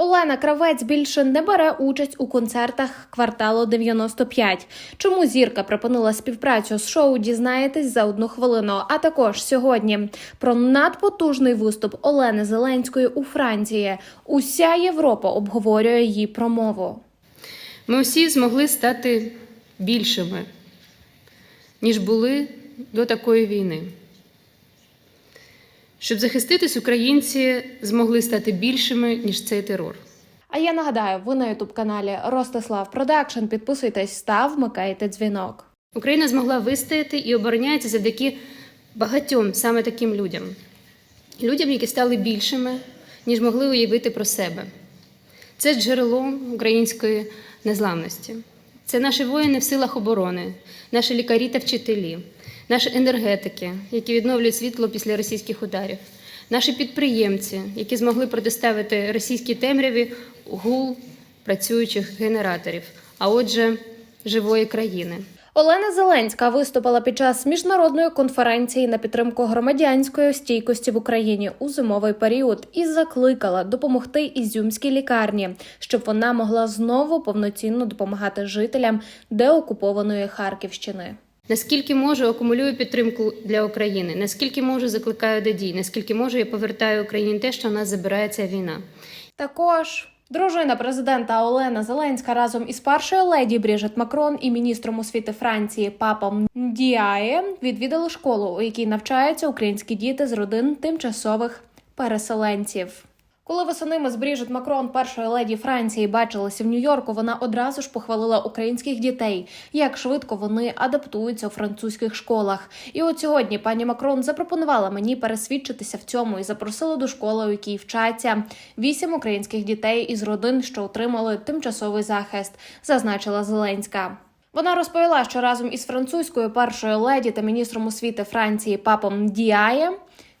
Олена Кравець більше не бере участь у концертах кварталу 95. Чому зірка припинила співпрацю з шоу? Дізнаєтесь за одну хвилину. А також сьогодні про надпотужний виступ Олени Зеленської у Франції. Уся Європа обговорює її промову. Ми всі змогли стати більшими, ніж були до такої війни. Щоб захиститись, українці змогли стати більшими, ніж цей терор. А я нагадаю, ви на ютуб каналі Ростислав Продакшн. Підписуйтесь, став, вмикайте дзвінок. Україна змогла вистояти і обороняється завдяки багатьом саме таким людям. Людям, які стали більшими, ніж могли уявити про себе. Це джерело української незламності. Це наші воїни в силах оборони, наші лікарі та вчителі, наші енергетики, які відновлюють світло після російських ударів, наші підприємці, які змогли протиставити російській темряві гул працюючих генераторів, а отже, живої країни. Олена Зеленська виступила під час міжнародної конференції на підтримку громадянської стійкості в Україні у зимовий період і закликала допомогти ізюмській лікарні, щоб вона могла знову повноцінно допомагати жителям деокупованої Харківщини. Наскільки можу, акумулюю підтримку для України, наскільки можу, закликаю до дій, наскільки можу, я повертаю Україні те, що в нас забирає ця війна. Також дружина президента Олена Зеленська разом із першою леді Бріжет Макрон і міністром освіти Франції папом Діає відвідали школу, у якій навчаються українські діти з родин тимчасових переселенців. Коли восени ми з Бріжет Макрон, першої леді Франції, бачилися в Нью-Йорку, вона одразу ж похвалила українських дітей, як швидко вони адаптуються у французьких школах. І от сьогодні пані Макрон запропонувала мені пересвідчитися в цьому і запросила до школи, у якій вчаться вісім українських дітей із родин, що отримали тимчасовий захист, зазначила Зеленська. Вона розповіла, що разом із французькою першою леді та міністром освіти Франції папом Діає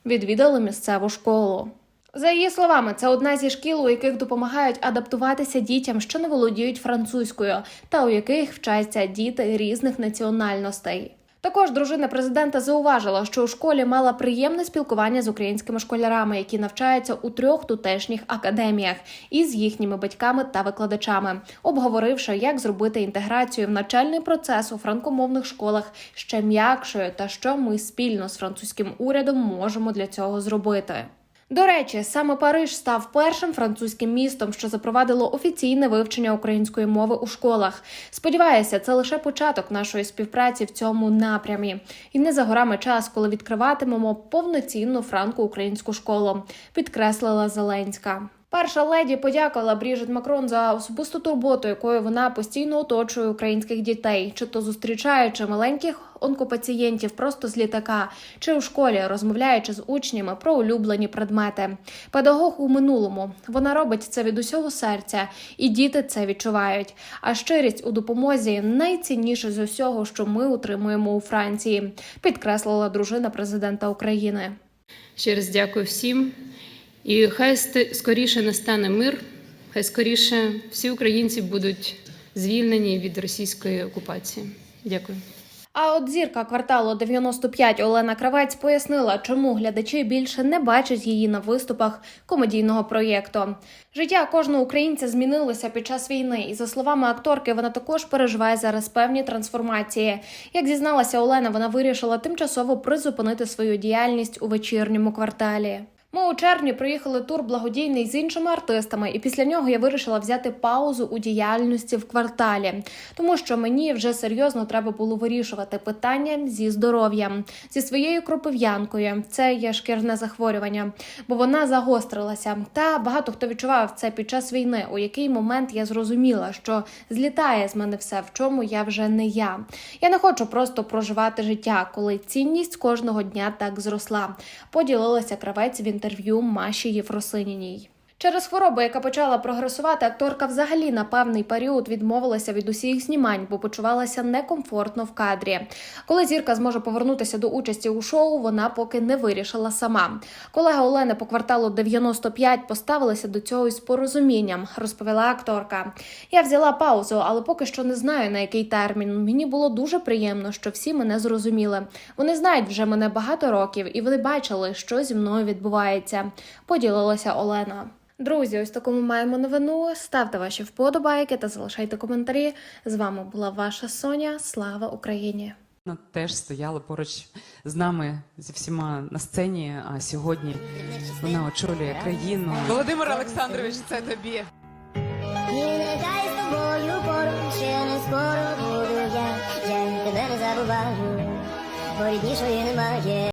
відвідали місцеву школу. За її словами, це одна зі шкіл, у яких допомагають адаптуватися дітям, що не володіють французькою, та у яких вчаться діти різних національностей. Також дружина президента зауважила, що у школі мала приємне спілкування з українськими школярами, які навчаються у трьох тутешніх академіях, і з їхніми батьками та викладачами, обговоривши, як зробити інтеграцію в навчальний процес у франкомовних школах ще м'якшою, та що ми спільно з французьким урядом можемо для цього зробити. До речі, саме Париж став першим французьким містом, що запровадило офіційне вивчення української мови у школах. Сподіваюся, це лише початок нашої співпраці в цьому напрямі. І не за горами час, коли відкриватимемо повноцінну франко-українську школу, підкреслила Зеленська. Перша леді подякувала Бріжит Макрон за особисту турботу, якою вона постійно оточує українських дітей, чи то зустрічаючи маленьких онкопацієнтів просто з літака, чи у школі розмовляючи з учнями про улюблені предмети. Педагог у минулому вона робить це від усього серця, і діти це відчувають. А щирість у допомозі найцінніше з усього, що ми утримуємо у Франції, підкреслила дружина президента України. Ще раз дякую всім. І хай скоріше настане мир, хай скоріше всі українці будуть звільнені від російської окупації. Дякую. А от зірка кварталу 95 Олена Кравець пояснила, чому глядачі більше не бачать її на виступах комедійного проєкту. Життя кожного українця змінилося під час війни, і за словами акторки, вона також переживає зараз певні трансформації. Як зізналася Олена, вона вирішила тимчасово призупинити свою діяльність у вечірньому кварталі. Ми у червні проїхали тур благодійний з іншими артистами, і після нього я вирішила взяти паузу у діяльності в кварталі, тому що мені вже серйозно треба було вирішувати питання зі здоров'ям, зі своєю кропив'янкою. Це є шкірне захворювання, бо вона загострилася. Та багато хто відчував це під час війни, у який момент я зрозуміла, що злітає з мене все, в чому я вже не я. Я не хочу просто проживати життя, коли цінність кожного дня так зросла. Поділилася кравець в інтерв'ю Маші Єфросиніній. Через хворобу, яка почала прогресувати, акторка взагалі на певний період відмовилася від усіх знімань, бо почувалася некомфортно в кадрі. Коли зірка зможе повернутися до участі у шоу, вона поки не вирішила сама. Колега Олени по кварталу 95 поставилася до цього із порозумінням, розповіла акторка. Я взяла паузу, але поки що не знаю на який термін. Мені було дуже приємно, що всі мене зрозуміли. Вони знають вже мене багато років, і вони бачили, що зі мною відбувається. Поділилася Олена. Друзі, ось таку ми маємо новину. Ставте ваші вподобайки та залишайте коментарі. З вами була ваша Соня. Слава Україні! Вона теж стояла поруч з нами зі всіма на сцені. А сьогодні вона очолює країну. Володимир Олександрович, це тобі. І нехай з тобою поруч ще не скоро буду я, я тебе не забуваю, бо ріднішої немає.